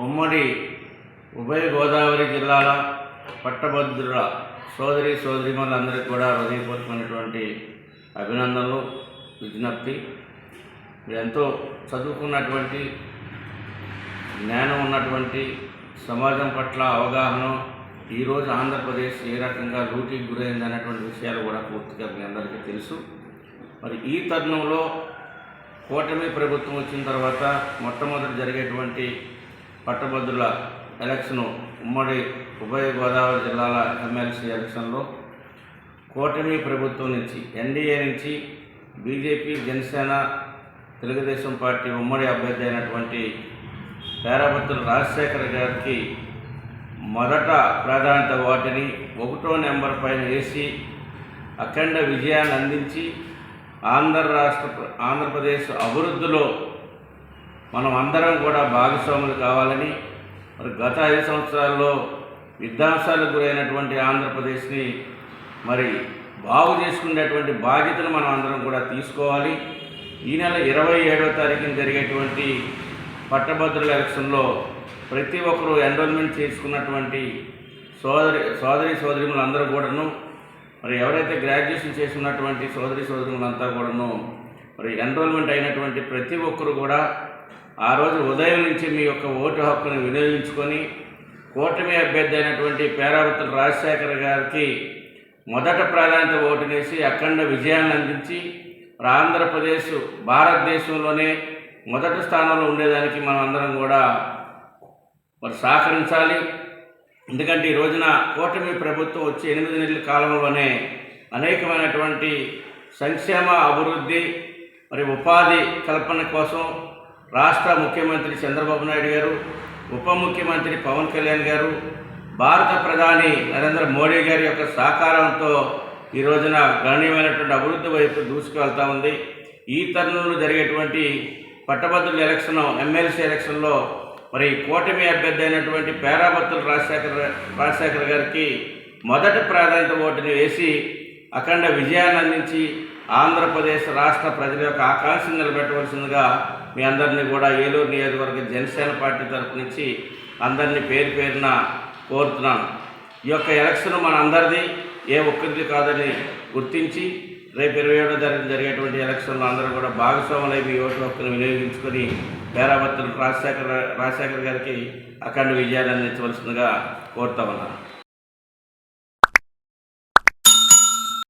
ఉమ్మడి ఉభయ గోదావరి జిల్లాల పట్టభద్రుల సోదరి సోదరిమణులందరికీ కూడా హృదయపూర్వకమైనటువంటి అభినందనలు విజ్ఞప్తి. ఎంతో చదువుకున్నటువంటి జ్ఞానం ఉన్నటువంటి సమాజం పట్ల అవగాహన ఈరోజు ఆంధ్రప్రదేశ్ ఏ రకంగా లూటీకి గురైంది అనేటువంటి విషయాలు కూడా పూర్తిగా మీ అందరికీ తెలుసు. మరి ఈ తరుణంలో కూటమి ప్రభుత్వం వచ్చిన తర్వాత మొట్టమొదటి జరిగేటువంటి పట్టభద్రుల ఎలక్షన్ ఉమ్మడి ఉభయ గోదావరి జిల్లాల ఎమ్మెల్సీ ఎలక్షన్లో కూటమి ప్రభుత్వం నుంచి ఎన్డీఏ నుంచి బీజేపీ జనసేన తెలుగుదేశం పార్టీ ఉమ్మడి అభ్యర్థి అయినటువంటి పేరాభద్రుల రాజశేఖర్ గారికి మొదట ప్రాధాన్యత వాటిని ఒకటో నెంబర్ పైన వేసి అఖండ విజయాన్ని అందించి ఆంధ్ర రాష్ట్ర ఆంధ్రప్రదేశ్ అభివృద్ధిలో మనం అందరం కూడా భాగస్వాములు కావాలని మరి గత ఐదు సంవత్సరాల్లో విధ్వంసాలకు గురైనటువంటి ఆంధ్రప్రదేశ్ని మరి బాగు చేసుకునేటువంటి బాధ్యతను మనం అందరం కూడా తీసుకోవాలి. ఈ నెల ఇరవై ఏడవ తారీఖున జరిగేటువంటి పట్టభద్రుల ఎలక్షన్లో ప్రతి ఒక్కరూ ఎన్రోల్మెంట్ చేసుకున్నటువంటి సోదరి సోదరి సోదరిములందరూ కూడాను మరి ఎవరైతే గ్రాడ్యుయేషన్ చేసుకున్నటువంటి సోదరి సోదరులంతా కూడాను మరి ఎన్రోల్మెంట్ అయినటువంటి ప్రతి ఒక్కరు కూడా ఆ రోజు ఉదయం నుంచి మీ యొక్క ఓటు హక్కును వినియోగించుకొని కూటమి అభ్యర్థి అయినటువంటి పేరావతుల రాజశేఖర్ గారికి మొదట ప్రాధాన్యత ఓటునేసి అఖండ విజయాన్ని అందించి మరి ఆంధ్రప్రదేశ్ భారతదేశంలోనే మొదటి స్థానంలో ఉండేదానికి మనం అందరం కూడా మరి సహకరించాలి. ఎందుకంటే ఈ రోజున కూటమి ప్రభుత్వం వచ్చి ఎనిమిది నెలల కాలంలోనే అనేకమైనటువంటి సంక్షేమ అభివృద్ధి మరి ఉపాధి కల్పన కోసం రాష్ట్ర ముఖ్యమంత్రి చంద్రబాబు నాయుడు గారు ఉప ముఖ్యమంత్రి పవన్ కళ్యాణ్ గారు భారత ప్రధాని నరేంద్ర మోడీ గారి యొక్క సహకారంతో ఈ రోజున గణనీయమైనటువంటి అభివృద్ధి వైపు దూసుకువెళ్తూ ఉంది. ఈ తరుణంలో జరిగేటువంటి పట్టభద్రుల ఎలక్షన్ ఎమ్మెల్సీ ఎలక్షన్లో మరి కూటమి అభ్యర్థి అయినటువంటి పేరాభత్తుల రాజశేఖర్ రాజశేఖర్ గారికి మొదటి ప్రాధాన్యత ఓటుని వేసి అఖండ విజయాన్ని అందించి ఆంధ్రప్రదేశ్ రాష్ట్ర ప్రజల యొక్క ఆకాంక్షను నిలబెట్టవలసిందిగా మీ అందరినీ కూడా ఏలూరు నియోజకవర్గ జనసేన పార్టీ తరపు నుంచి అందరినీ పేరు పేరున కోరుతున్నాను. ఈ యొక్క ఎలక్షన్ మన అందరిది ఏ ఒక్కరిది కాదని గుర్తించి రేపు ఇరవై ఏడో తారీఖు జరిగేటువంటి ఎలక్షన్లో అందరూ కూడా భాగస్వాములై మీ ఓటు హక్కును వినియోగించుకొని పేరాభర్తలు రాజశేఖర రాజశేఖర్ గారికి అఖండ విజయాన్ని అందించవలసిందిగా కోరుతా ఉన్నాను.